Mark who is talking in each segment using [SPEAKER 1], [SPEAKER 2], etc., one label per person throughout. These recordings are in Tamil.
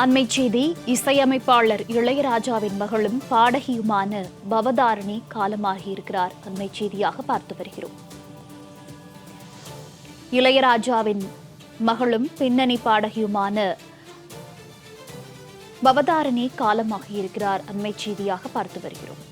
[SPEAKER 1] அண்மை செய்தி இசையமைப்பாளர் இளையராஜாவின் மகளும் பாடகியுமான பவதாரணி காலமாகியிருக்கிறார். அண்மை செய்தியாக பார்த்து வருகிறோம். இளையராஜாவின் மகளும் பின்னணி பாடகியுமான பவதாரணி காலமாகியிருக்கிறார். அண்மை செய்தியாக பார்த்து வருகிறோம்.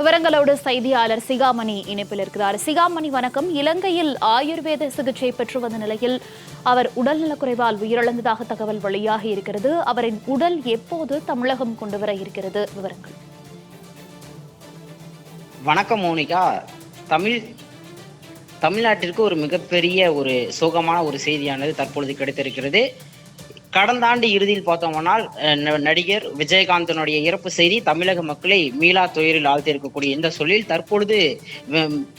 [SPEAKER 1] விவரங்களோடு செய்தியாளர் சிகாமணி இணைப்பில் இருக்கிறார். சிகாமணி வணக்கம். இலங்கையில் ஆயுர்வேத சிகிச்சை பெற்று வந்த நிலையில் அவர் உடல்நலக்குறைவால் உயிரிழந்ததாக தகவல் வெளியாகி இருக்கிறது. அவரின் உடல் எப்போது தமிழகம் கொண்டு வர இருக்கிறது? விவரங்கள்.
[SPEAKER 2] வணக்கம் மோனிகா. தமிழ் தமிழ்நாட்டிற்கு ஒரு மிகப்பெரிய ஒரு சோகமான ஒரு செய்தியானது தற்பொழுது கிடைத்திருக்கிறது. கடந்த ஆண்டு இறுதியில் பார்த்தோம்னால் ந- நடிகர் விஜயகாந்தனுடைய இறப்பு செய்தி தமிழக மக்களை மீளா துயரில் ஆழ்த்தியிருக்கக்கூடிய இந்த சொல்லில் தற்பொழுது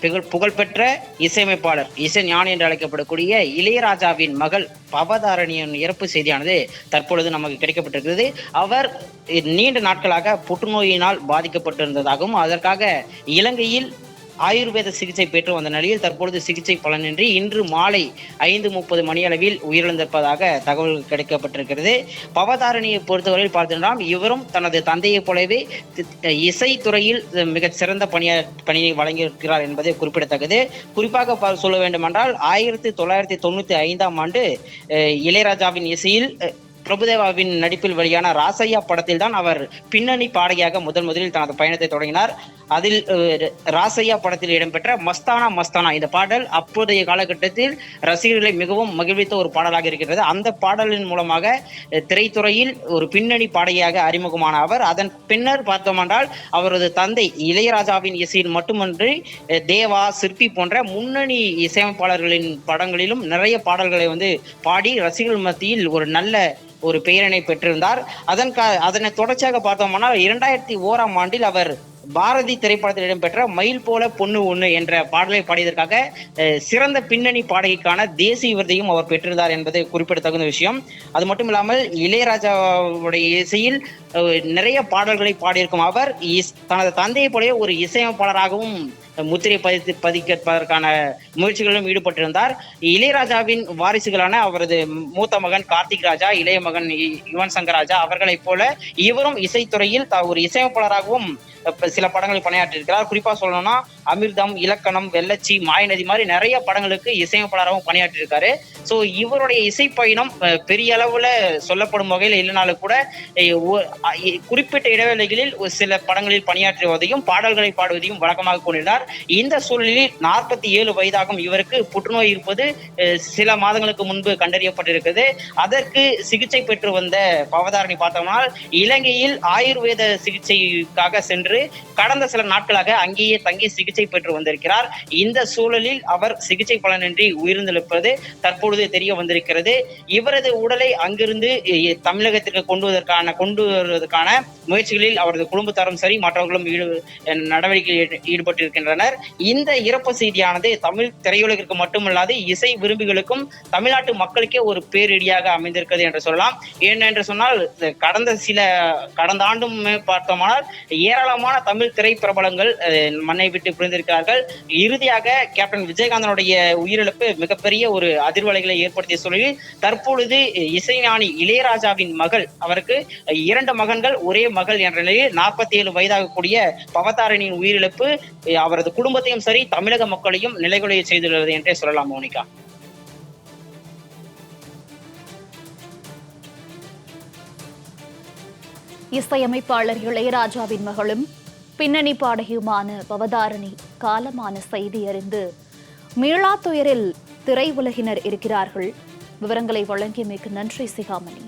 [SPEAKER 2] புகழ் புகழ்பெற்ற இசையமைப்பாளர் இசை ஞானி என்று அழைக்கப்படக்கூடிய இளையராஜாவின் மகள் பவதாரணியின் இறப்பு செய்தியானது தற்பொழுது நமக்கு கிடைக்கப்பட்டிருக்கிறது. அவர் நீண்ட நாட்களாக புற்றுநோயினால் பாதிக்கப்பட்டிருந்ததாகவும் அதற்காக இலங்கையில் ஆயுர்வேத சிகிச்சை பெற்று வந்த நிலையில் தற்பொழுது சிகிச்சை பலனின்றி இன்று மாலை ஐந்து முப்பது மணியளவில் உயிரிழந்திருப்பதாக தகவல் கிடைக்கப்பட்டிருக்கிறது. பவதாரணியை பொறுத்தவரையில் பார்த்தோம்னா இவரும் தனது தந்தையைப் போலவே இசைத்துறையில் மிகச் சிறந்த பணியா பணியை வழங்கியிருக்கிறார் என்பது குறிப்பிடத்தக்கது. குறிப்பாக சொல்ல வேண்டுமென்றால் ஆயிரத்தி தொள்ளாயிரத்தி தொண்ணூத்தி ஐந்தாம் ஆண்டு இளையராஜாவின் இசையில் பிரபுதேவாவின் நடிப்பில் வெளியான ராசையா படத்தில் தான் அவர் பின்னணி பாடகியாக முதன் முதலில் தனது பயணத்தை தொடங்கினார். அதில் ராசையா படத்தில் இடம்பெற்ற மஸ்தானா மஸ்தானா இந்த பாடல் அப்போதைய காலகட்டத்தில் ரசிகர்களை மிகவும் மகிழ்வித்த ஒரு பாடலாக இருக்கிறது அந்த பாடலின் மூலமாக திரைத்துறையில் ஒரு பின்னணி பாடகியாக அறிமுகமான அவர் அதன் பின்னர் பார்த்தோமென்றால் அவரது தந்தை இளையராஜாவின் இசையில் மட்டுமன்றி தேவா சிற்பி போன்ற முன்னணி இசையமைப்பாளர்களின் படங்களிலும் நிறைய பாடல்களை வந்து பாடி ரசிகர்கள் மத்தியில் ஒரு நல்ல ஒரு பெயரினை பெற்றிருந்தார். அதன் அதனை தொடர்ச்சியாக பார்த்தோம்னா இரண்டாயிரத்தி ஓராம் ஆண்டில் அவர் பாரதி திரைப்படத்தில் இடம்பெற்ற மயில் போல பொண்ணு ஒண்ணு என்ற பாடலை பாடியதற்காக சிறந்த பின்னணி பாடகிக்கான தேசிய விருதையும் அவர் பெற்றிருந்தார் என்பது குறிப்பிடத்தகுந்த விஷயம். அது மட்டும் இல்லாமல் இளையராஜாவுடைய இசையில் நிறைய பாடல்களை பாடியிருக்கும் அவர் இஸ்- தனது தந்தையை போலவே ஒரு இசையமைப்பாளராகவும் முத்திரை பதித்து பதிப்பதற்கான முயற்சிகளிலும் ஈடுபட்டிருந்தார். இளையராஜாவின் வாரிசுகளான அவரது மூத்த மகன் கார்த்திக் ராஜா இளைய மகன் இ- யுவன் சங்கர் ராஜா அவர்களைப் போல இவரும் இசைத்துறையில் ஒரு இசையமைப்பாளராகவும் சில படங்களில் பணியாற்றியிருக்கிறார் குறிப்பா சொல்லணும்னா அமிர்தம் இலக்கணம் வெள்ளச்சி மாயநதி மாதிரி நிறைய படங்களுக்கு இசையமைப்பாளராகவும் பணியாற்றியிருக்காரு ஸோ இவருடைய இசை பயணம் பெரிய அளவுல சொல்லப்படும் வகையில் இல்லைனாலும் கூட குறிப்பிட்ட இடைவேளைகளில் ஒரு சில படங்களில் பணியாற்றுவதையும் பாடல்களை பாடுவதையும் வழக்கமாக கொண்டிருந்தார். இந்த சூழலில் நாற்பத்தி ஏழு வயதாகும் இவருக்கு புற்றுநோய் இருப்பது சில மாதங்களுக்கு முன்பு கண்டறியப்பட்டிருக்கிறது. அதற்கு சிகிச்சை பெற்று வந்த பவதாரணி பார்த்தோம்னால் இலங்கையில் ஆயுர்வேத சிகிச்சைக்காக சென்று கடந்த சில நாட்களாக அங்கேயே தங்கி சிகிச்சை பெற்று வந்திருக்கிறார். இந்த சூழலில் அவர் சிகிச்சை பலனின்றி உயிர்ந்தெழுப்பது தற்பொழுது தெரிய வந்திருக்கிறது. இவரது உடலை அங்கிருந்து தமிழகத்திற்கு கொண்டு வருவதற்கான கொண்டு வருவதற்கான முயற்சிகளில் அவரது குடும்பத்தாரும் சரி மற்றவர்களும் நடவடிக்கையில் ஈடுபட்டிருக்கின்றனர். இந்த இறப்பு செய்தியானது தமிழ் திரையுலகிற்கு மட்டுமல்லாது இசை விரும்பிகளுக்கும் தமிழ்நாட்டு மக்களுக்கே ஒரு பேரிடியாக அமைந்திருக்கிறது என்று சொல்லலாம். ஏனென்று சொன்னால் கடந்த சில கடந்த ஆண்டும் பார்த்தோமானால் ஏராளமான தமிழ் திரைப்பிரபலங்கள் மண்ணை விட்டு பிரிந்திருக்கிறார்கள். இறுதியாக கேப்டன் விஜயகாந்தனுடைய உயிரிழப்பு மிகப்பெரிய ஒரு அதிர்வலைகளை ஏற்படுத்திய சூழலில் தற்பொழுது இசைஞானி இளையராஜாவின் மகள் அவருக்கு இரண்டு மகன்கள் ஒரே மகள் என்ற நிலையில் நாற்பத்தி ஏழு வயதாகக்கூடிய பவதாரணியின் உயிரிழப்பு அவரது குடும்பத்தையும் சரி தமிழக மக்களையும் நிலைகுலைய செய்துள்ளது என்றே சொல்லலாம் மோனிகா.
[SPEAKER 1] இசையமைப்பாளர் இளையராஜாவின் மகளும் பின்னணி பாடகியுமான பவதாரணி காலமான செய்தி அறிந்து மீளா துயரில் திரை உலகினர் இருக்கிறார்கள். விவரங்களை வழங்கியமைக்கு நன்றி சிகாமணி.